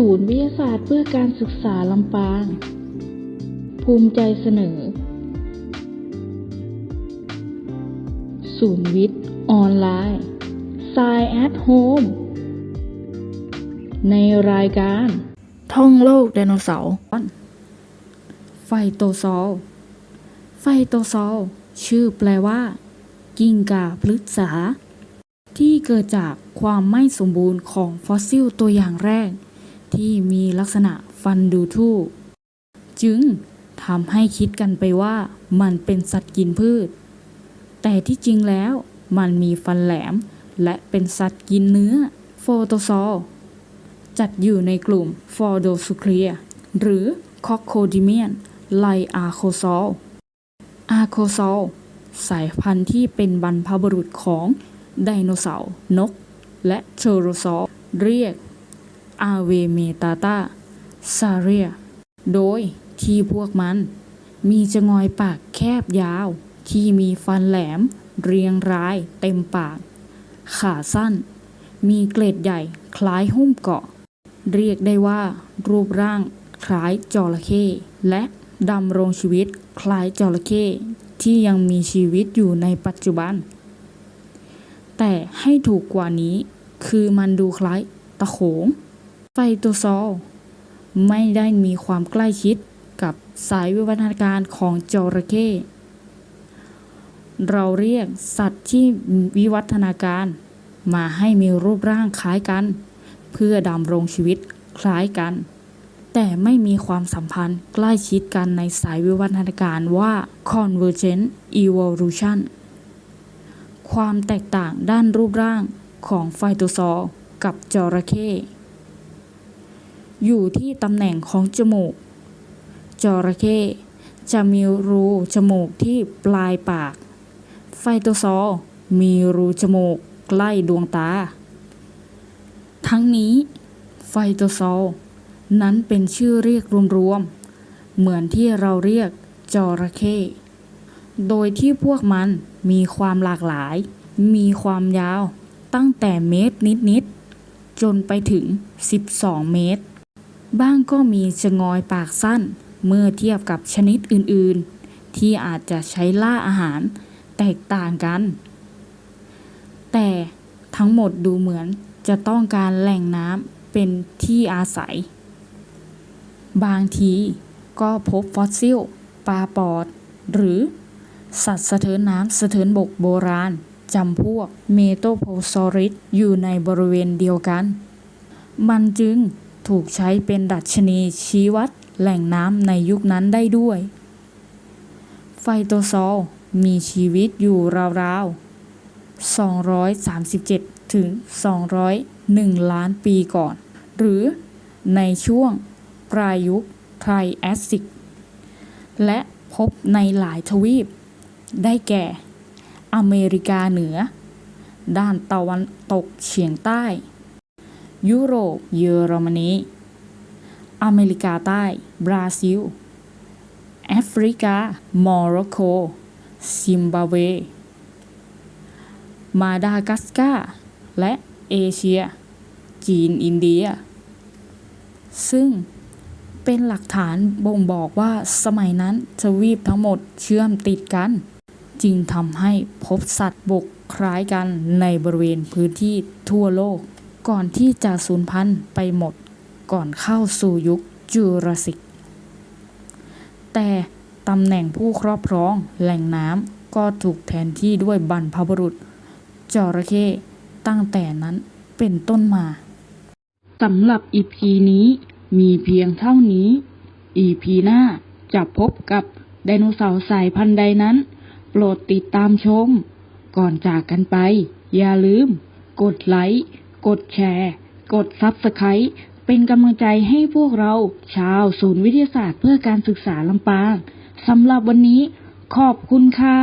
ศูนย์วิทยาศาสตร์เพื่อการศึกษาลำปาง ภูมิใจเสนอ ศูนย์วิทย์ออนไลน์ Science at Home ในรายการ ท่องโลกไดโนเสาร์ไฟโตซอล ไฟโตซอล ชื่อแปลว่า กิ้งก่าพฤกษา ที่เกิดจากความไม่สมบูรณ์ของฟอสซิลตัวอย่างแรก ที่มีลักษณะฟันดูทู่ จึงทำให้คิดกันไปว่ามันเป็นสัตว์กินพืช แต่ที่จริงแล้วมันมีฟันแหลม และเป็นสัตว์กินเนื้อโฟโตซอลจัดอยู่ในกลุ่มฟอโดซูเคลียหรือคอคโคดิเมียนไลอาโคซอลอาโคซอลสายพันธุ์ที่เป็นบรรพบุรุษของไดโนเสาร์นก และเทโรซอลเรียก อาเวเมตาตาซาเรีย โดยที่พวกมัน มีจงอยปากแคบยาว ที่มีฟันแหลม เรียงรายเต็มปาก ขาสั้น มีเกล็ดใหญ่คล้ายหุ้มเกาะ เรียกได้ว่า รูปร่างคล้ายจระเข้และดำรงชีวิตคล้ายจระเข้ที่ยังมีชีวิตอยู่ในปัจจุบัน แต่ให้ถูกกว่านี้คือมันดูคล้ายตะโขง ไฟโตซอลไม่ได้มีความใกล้ชิดกับสายวิวัฒนาการของจระเข้เราเรียกสัตว์ที่วิวัฒนาการมาให้มีรูปร่างคล้ายกัน เพื่อดำรงชีวิตคล้ายกัน แต่ไม่มีความสัมพันธ์ใกล้ชิดกันในสายวิวัฒนาการว่า convergent evolution ความแตกต่างด้านรูปร่างของไฟโตซอลกับจระเข้ อยู่ที่ตำแหน่งของจมูก จระเข้จะมีรูจมูกที่ปลายปาก ไฟโตซอลมีรูจมูกใกล้ดวงตา ทั้งนี้ ไฟโตซอลนั้นเป็นชื่อเรียกรวมๆ เหมือนที่เราเรียกจระเข้โดยที่พวกมันมีความหลากหลาย มีความยาวตั้งแต่เมตรนิดๆ จนไปถึง 12 เมตร บ้างก็มีชะงอยปากสั้น เมื่อเทียบกับชนิดอื่นๆ ที่อาจจะใช้ล่าอาหารแตกต่างกัน แต่ทั้งหมดดูเหมือนจะต้องการแหล่งน้ำเป็นที่อาศัย บางทีก็พบฟอสซิลปลาปอด หรือ สัตว์สะเทินน้ำสะเทินบกโบราณจำพวกเมโตโพซอริสอยู่ในบริเวณเดียวกัน มันจึง ถูกใช้เป็นดัชนีชี้วัดแหล่งน้ำในยุคนั้นได้ด้วย ไฟโตซอลมีชีวิตอยู่ราวๆ 237 ถึง 201 ล้านปีก่อน หรือในช่วงปลายยุคไทรแอสซิก และพบในหลายทวีป ได้แก่ อเมริกาเหนือ ด้านตะวันตกเฉียงใต้ ยุโรป เยอรมนี อเมริกาใต้ บราซิล แอฟริกา โมร็อกโก ซิมบาเว มาดากัสการ์ และเอเชีย จีน อินเดีย ซึ่งเป็นหลักฐานบ่งบอกว่าสมัยนั้นทวีปทั้งหมดเชื่อมติดกัน จึงทำให้พบสัตว์บกคล้ายกันในบริเวณพื้นที่ทั่วโลก ก่อนที่จะสูญพันธุ์ไปหมดก่อนเข้าสู่ยุคจูราสสิก แต่ตำแหน่งผู้ครอบครองแหล่งน้ำก็ถูกแทนที่ด้วยบรรพบุรุษ จระเข้ตั้งแต่นั้นเป็นต้นมา สำหรับอีพีนี้มีเพียงเท่านี้อีพีหน้าจะพบกับไดโนเสาร์สายพันธุ์ใดนั้น โปรดติดตามชม ก่อนจากกันไป อย่าลืม กดไลค์ กดแชร์ กดซับสไครต์เป็นกำลังใจให้พวกเรา ชาวศูนย์วิทยาศาสตร์เพื่อการศึกษาลำปางสำหรับวันนี้ขอบคุณค่ะ